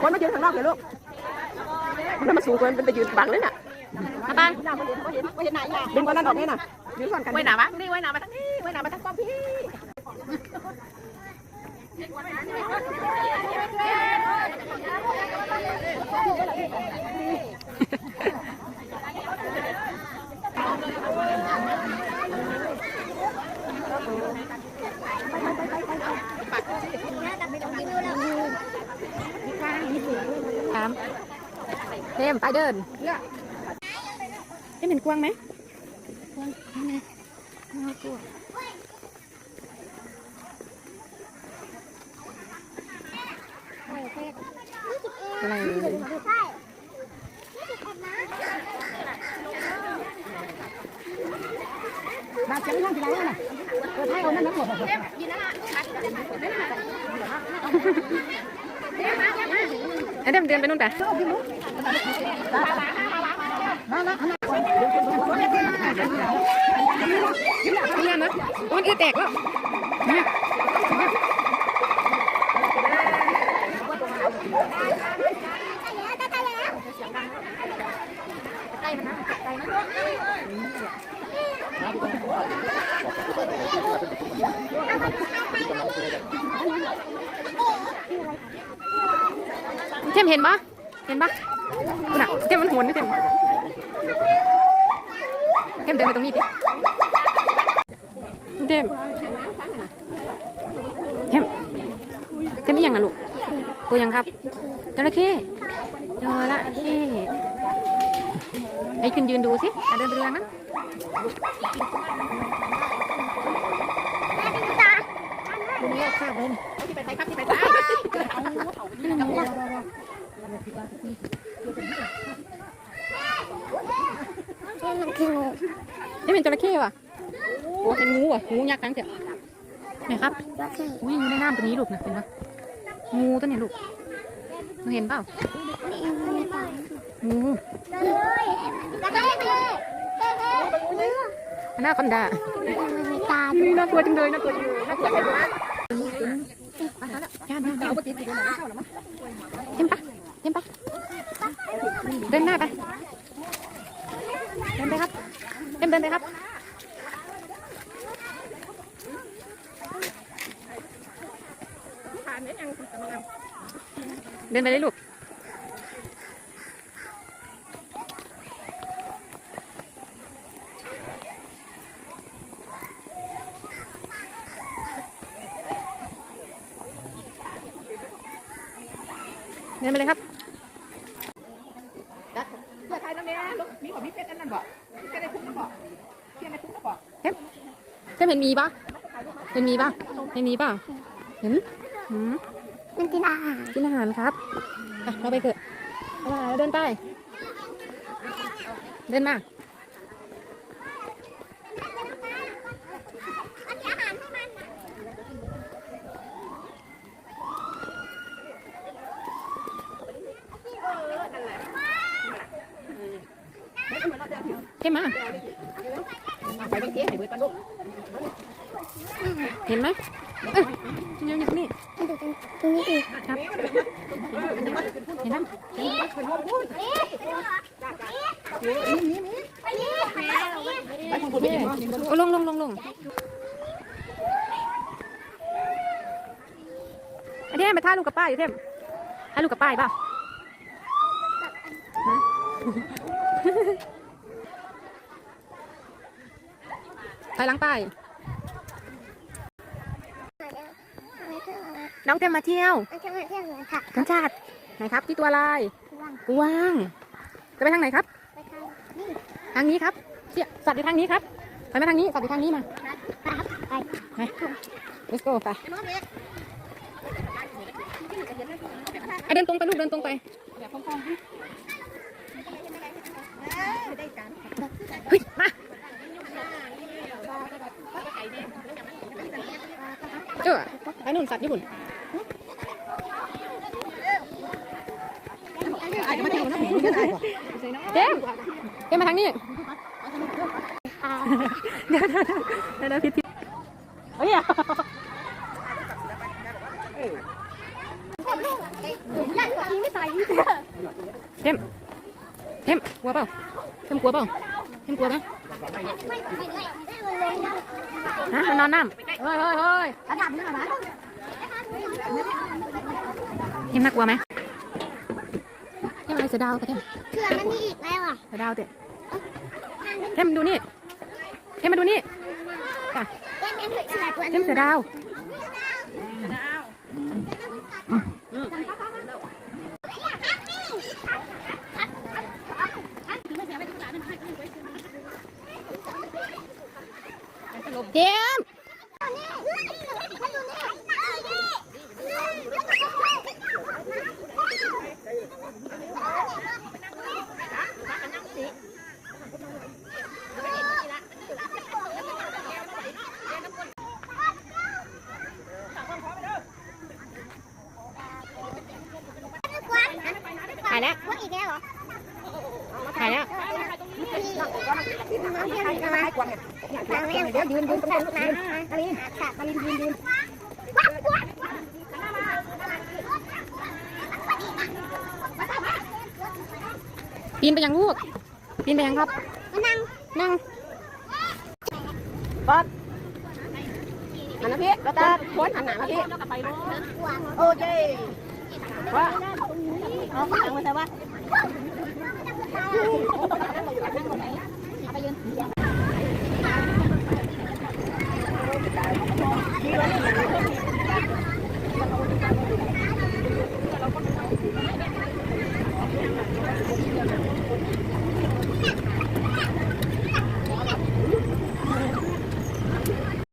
คนมายืนข้างนอกเลยลูกมันมาสูงเกินเป็นไปยืนบังเลยน่ะอาปังดึงคนนั้นออกนี่น่ะยืนก่อนกันไว้หนาบ้างนี่ไว้หนามาทั้งนี้ไว้หนามาทั้งกล้องพี่ เทมไปเดินเอ๊ะเป็นกวางไหมอะไรบาดเจ็บ ไม่ต้องกี่ไรน่ะเออให้เอานั่นนะหมดไอ้เดิมเดินไปนู่นไปเรียนนะมันอืดแตกแล้วเทมเห็นปะเห็นปะน่ะเทมมันโหนนี่เทมเทมเดินไปตรงนี้ดิเทมเทมเทมนี่ยังอะลูกตัวยังครับจระเข้จระเข้ไอ้คุณยืนดูสิอะเดินไปดูทางนั้นที่ไปไทยครับที่ไปไทย นี่เป็นจระเข้ว่ะโอ้เป็นงูว่ะงูยักษ์ทั้งเถอะไหนครับอุ้ยงูในน้ำตัวนี้ลูกนะเห็นปะงูตัวนี้ลูกหนูเห็นเปล่างูหน้าคอนดาอุ้ยน่ากลัวจังเลยน่ากลัวจังเลยน่ากลัวจังเลยย่านย่านย่านเห็นปะ เห็นไป เดินหน้าไป เดินไปครับ เดินเดินไปครับ เดินไปเลยลูกเดินไปเลยครับ เพื่อไทยนั่นเอง ลูกมีของพี่เพชรนั่นบอกพี่เพชรในคุกนั่นบอกพี่ในคุกนั่นบอกเจ้าเห็นมีปะเห็นมีปะเห็นมีปะเห็นหืมมันกินอาหารกินอาหารครับอะเราไปเถอะเอามาเราเดินไป เดินมาเข้มมาไปบางทีให้เบิดป ลาลูกเห็นไหมเอ้ยยังอยู่นี่ตรงนี้ดิครับเห็นไหมโอ้ลงลงลงลงอันนี้ให้มาถ่ายรูปกับป้ายอยู่เทมถ่ายรูปกับป้ายเปล่าฮะ ถ่ายหลังป้ายน้องเทมมาเที่ยวมันจะมาเที่ยวเหมือนค่ะธรรมชาติไหนครับที่ตัวอะไรว่างกวางจะไปทางไหนครับไปทางนี่ทางนี้ครับเชี่ยสัตว์อยู่ทางนี้ครับไปมาทางนี้สัตว์อยู่ทางนี้มาไปครับไปไป let's go ไปอะเดินตรงไปลูกเดินตรงไปเฮ้ยมาเจ้าไป นู่นสัตว์ญี่ปุ่นเจมส์เจมส์มาทางนี้เดี๋ยวเดี๋ยวเดี๋ยวเดี๋ยวผิดผิดเฮ้ยอะยันกว่านี้ไม่ใส่เทมเทมกลัวเปล่าเทมกลัวเปล่าเทมกลัวไหมฮะมันนอนน้ำเฮ้ยเฮ้ยเฮ้ยระดับนี้เหรอ นะเทมน่ากลัวไหมเทมอะไรเสือดาวปะเทมเขื่อนมันมีอีกแล้วอะเสือดาวเตะเทมดูนี่เทมมาดูนี่จ้ะเอ็มเอ็มเสือตัวเทมเสือดาวเทมายแล้วว่าอีกแล้วเหรอถ่ายแล้วเดี๋ยวยืนยืนตรงนั้นนะกะลินค่ะกะลินยืนยืนปีนไปยังลูกปีนไปยังครับ นั่ง นั่งป๊อปหันมาพี่แล้วก็พ้นหันหน้ามาพี่ โอเคว่า เอาข้างมาแต่ว่าเ